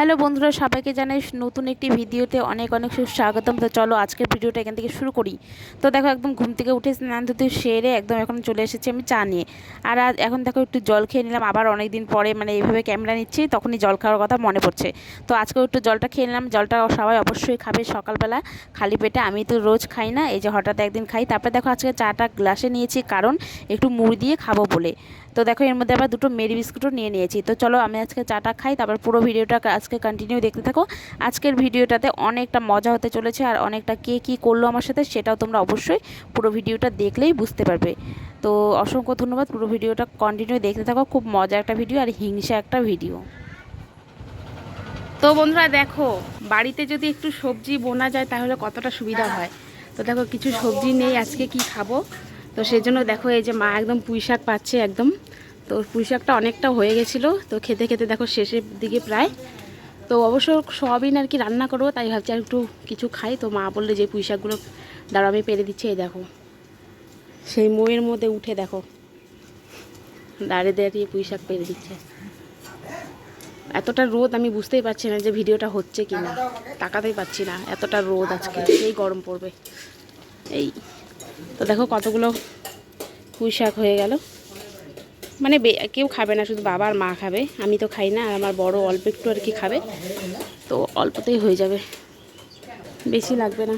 Hello বন্ধুরা, সবাইকে জানাই নতুন একটি ভিডিওতে অনেক অনেক স্বাগতম তো চলো আজকের ভিডিওটা এখান থেকে শুরু করি। তো দেখো, একদম ঘুম থেকে উঠে স্নান ধুতে সেরে একদম এখন চলে এসেছি আমি চা নিয়ে। আর আজ এখন দেখো, একটু জল খেয়ে নিলাম। আবার অনেক দিন পরে মানে এইভাবে ক্যামেরা নিচ্ছি, তখনই জল খাওয়ার কথা মনে পড়ছে। তো আজকেও একটু জলটা খেয়ে নিলাম। জলটা সবাই অবশ্যই খাবে সকালবেলা। খালি পেটে আমি তো রোজ খাই না, এই যে হঠাৎ একদিন খাই। তারপরে দেখো, আজকে চাটা গ্লাসে নিয়েছি, কারণ একটু মুড়ি দিয়ে খাব বলে। তো দেখো, এর মধ্যে আবার দুটো মেরি বিস্কুটও নিয়ে নিয়েছি। তো চলো, আমি আজকে চাটা খাই, তারপর পুরো ভিডিওটা আজকে কন্টিনিউ দেখতে থাকো। আজকের ভিডিওটাতে অনেকটা মজা হতে চলেছে আর অনেকটা কে কী করল আমার সাথে সেটাও তোমরা অবশ্যই পুরো ভিডিওটা দেখলেই বুঝতে পারবে। তো অসংখ্য ধন্যবাদ, পুরো ভিডিওটা কন্টিনিউ দেখতে থাকো। খুব মজা একটা ভিডিও আর হিংসা একটা ভিডিও। তো বন্ধুরা দেখো, বাড়িতে যদি একটু সবজি বোনা যায় তাহলে কতটা সুবিধা হয়? তো দেখো কিছু সবজি নেই, আজকে কি খাব? তো সেই জন্য দেখো এই যে মা একদম পুঁই শাক পাচ্ছে একদম। তো পুঁই শাকটা অনেকটা হয়ে গেছিল, তো খেতে খেতে দেখো শেষের দিকে প্রায় তো অবশ্য সয়াবিন আর কি রান্না করব, তাই ভাবছি আর একটু কিছু খাই। তো মা বললে যে পুঁই শাকগুলো দাঁড়া, আমি পেরে দিচ্ছি, এই দেখো। সেই মোয়ের মধ্যে উঠে দেখো, দাঁড়িয়ে দাঁড়িয়ে পুঁই শাক পেরে দিচ্ছে। এতটা রোদ আমি বুঝতেই পারছি না যে ভিডিওটা হচ্ছে কি না, তাকাতেই পাচ্ছি না, এতটা রোদ আজকে, সেই গরম পড়বে। এই, তো দেখো কতগুলো পুঁই শাক হয়ে গেল। মানে কেউ খাবে না, শুধু বাবা আর মা খাবে। আমি তো খাই না, আর আমার বড় অল্প একটু আর কি খাবে। তো অল্পতেই হয়ে যাবে। বেশি লাগবে না।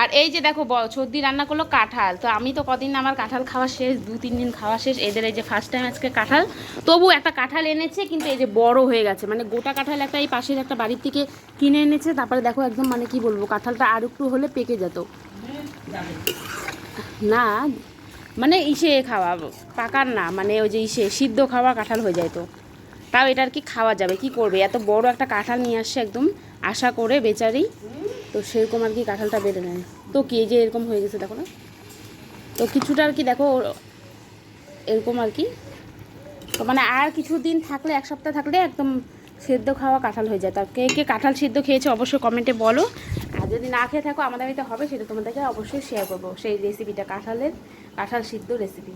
আর এই যে দেখো সর্দি রান্না করল কাঁঠাল। তো আমি তো কদিন আমার কাঁঠাল খাওয়া শেষ, দু, তিন দিন খাওয়া শেষ। এদের এই যে ফার্স্ট টাইম আজকে কাঁঠাল। তবু একটা কাঁঠাল এনেছে, কিন্তু এই যে বড় হয়ে গেছে। মানে গোটা কাঁঠাল একটা এই পাশের একটা বাড়ির থেকে কিনে এনেছে। তারপরে দেখো একদম মানে কি বলব, কাঁঠালটা আর একটু হলে পেকে যেত। না মানে ইসে খাওয়া, পাকার না মানে ওই যে ইসে, সিদ্ধ খাওয়া কাঁঠাল হয়ে যায় তো। তাও এটা আর কি খাওয়া যাবে, কি করবে? এত বড় একটা কাঁঠাল নিয়ে আসছে একদম, আশা করে বেচারি। তো সেরকম আর কি কাঁঠালটা বেড়ে নেয়। তো কি যে এরকম হয়ে গেছে, দেখো না। তো কিছুটা আর কি দেখো, এরকম আর কি। তো মানে আর কিছু দিন থাকলে, এক সপ্তাহ থাকলে একদম সেদ্ধ খাওয়া কাঁঠাল হয়ে যায়। তা কে কে কাঁঠাল সিদ্ধ খেয়েছে অবশ্যই কমেন্টে বলো। আর যদি না খেয়ে থাকো, আমাদের বাড়িতে হবে, সেটা তোমাদেরকে অবশ্যই শেয়ার করব। সেই রেসিপিটা কাঁঠালের, কাঁঠাল সিদ্ধ রেসিপি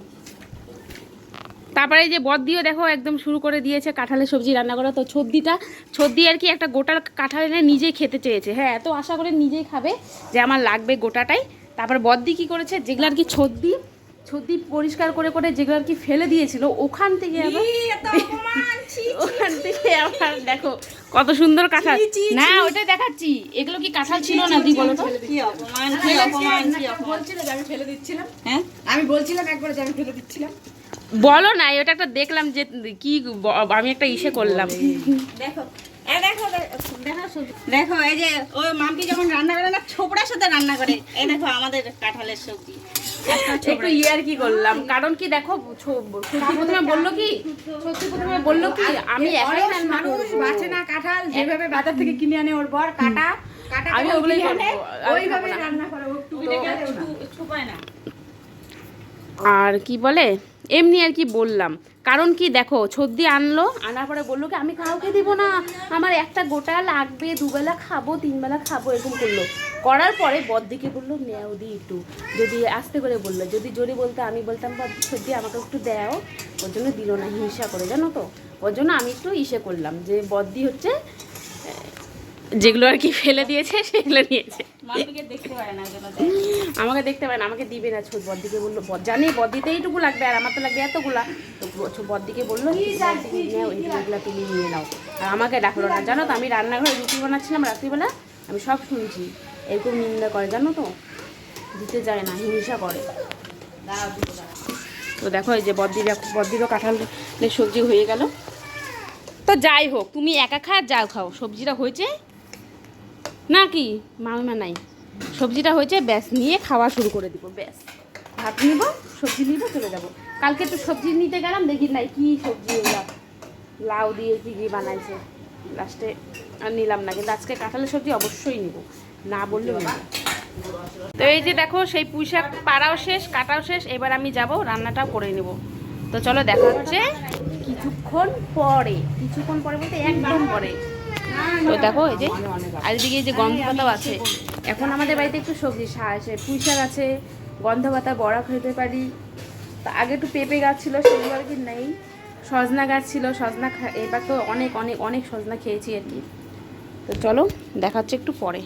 তারপরে যে বদ দিয়েও দেখো, একদম শুরু করে দিয়েছে কাঁঠালের সবজি রান্না করা। তো ছদ্দিটা, ছদ্দি আর কি একটা গোটার কাঁঠাল এনে নিজেই খেতে চেয়েছে। হ্যাঁ এত আশা করে নিজেই খাবে যে আমার লাগবে গোটাটাই। তারপর দি কী করেছে, যেগুলো আর কি ছদ্দি ছদ্দি পরিষ্কার করে করে যেগুলো আর কি ফেলে দিয়েছিল ওখান থেকে আবার ওখান থেকে আবার দেখো কত সুন্দর কাঁঠাল। না ওটাই দেখাচ্ছি। এগুলো কি কাঁঠাল ছিল না দি বলো তো? কি অপমান কি অপমান কি অপমান। আমি ফেলে দিচ্ছিলাম। হ্যাঁ? আমি বলছিলাম একবার আমি ফেলে দিচ্ছিলাম। বলো না ওটা একটা দেখলাম যে কি আমি একটা ইসে করলাম। দেখো দেখো দেখো দেখো এই যে ওই মাম্পি যখন রান্না করে না ছোপড়ার সাথে রান্না করে। এই দেখো আমাদের কাঁঠালের সবজি। একটু ইয়ার কি করলাম। কারণ কি দেখো সত্যি প্রথমে বলল কি সত্যি প্রথমে বলল কি আমি একাই মানুষ বাঁচে না কাঁঠাল যেভাবে বাজার থেকে কিনে আনে ওর বর কাটা আমি ওইভাবে রান্না করে না। আর কি বলে এমনি আর কি বললাম। কারণ কি দেখো ছদ্দি আনলো আনার পরে বলল কি আমি কাউকে দিব না। আমার একটা গোটা লাগবে দুবেলা খাব তিনবেলা খাব এরকম করল। করার পরে বদ্দিকে বলল নেও দি একটু। যদি আস্তে করে বলল যদি জোরে বলতে আমি বলতাম বা ছদ্দি আমাকে একটু দেও। ওর জন্য দিল না হিংসা করে জানো তো? ওর জন্য আমি একটু ইসে করলাম যে বদ্দি হচ্ছে যেগুলো আর কি ফেলে দিয়েছে সেগুলো নিয়েছে। মাম্পিকে দেখতে পারে না আমাকে আমাকে দিবে না ছোট বদ্দিকে বলল জানি বদ্দিতে এইটুকু লাগবে আর আমার তো লাগবে এতগুলা। তো ব- ছো- বদ্দিকে বলল বদ্দি এইগুলা তুমি নিয়ে নাও। আর আমাকে ডাকলো না জানো তো আমি রান্নাঘরে রুটি বানাচ্ছিলাম রাত্রিবেলা আমি সব শুনছি। এরকম নিন্দা করে, জানো তো? দিতে যায় না, হিংসা করে। তো দেখো এই যে বদ্দির বদ্দিরও কাঁঠালের সবজি হয়ে গেল। তো যাই হোক, তুমি একা খা যাও খাও। সবজিটা হয়েছে না কি? মামা নাই। সবজিটা হয়েছে, ব্যাস, নিয়ে খাওয়া শুরু করে দিব, ব্যাস। ভাত নিব, সবজি নিব, চলে যাব। কালকে তো সবজি নিতে গেলাম, দেখি নাই কি সবজি ওগুলা লাউ দিয়ে কি কি বানাইছে। লাস্টে আর নিলাম না, কিন্তু আজকে কাঁঠালের সবজি অবশ্যই নিব। না বললেও না। তো এই যে দেখো, সেই পুঁই শাক পাড়াও শেষ, কাটাও শেষ, এবার আমি যাব, রান্নাটাও করে নেব। তো চলো দেখা হচ্ছে কিছুক্ষণ পরে কিছুক্ষণ পরে বলতে একদম পরে। তো দেখো এই যে, আর এদিকে যে গন্ধ পাতাও আছে। এখন আমাদের বাড়িতে একটু সবজি আছে পুঁই শাক আছে গন্ধ পাতা বড়া খেতে পারি। তা আগে একটু পেঁপে গাছ ছিল, সেগুলো আর কি নেই। সজনা গাছ ছিল, সজনা এবার তো অনেক অনেক অনেক সজনা খেয়েছি আর কি। তো চলো, দেখা হচ্ছে একটু পরে।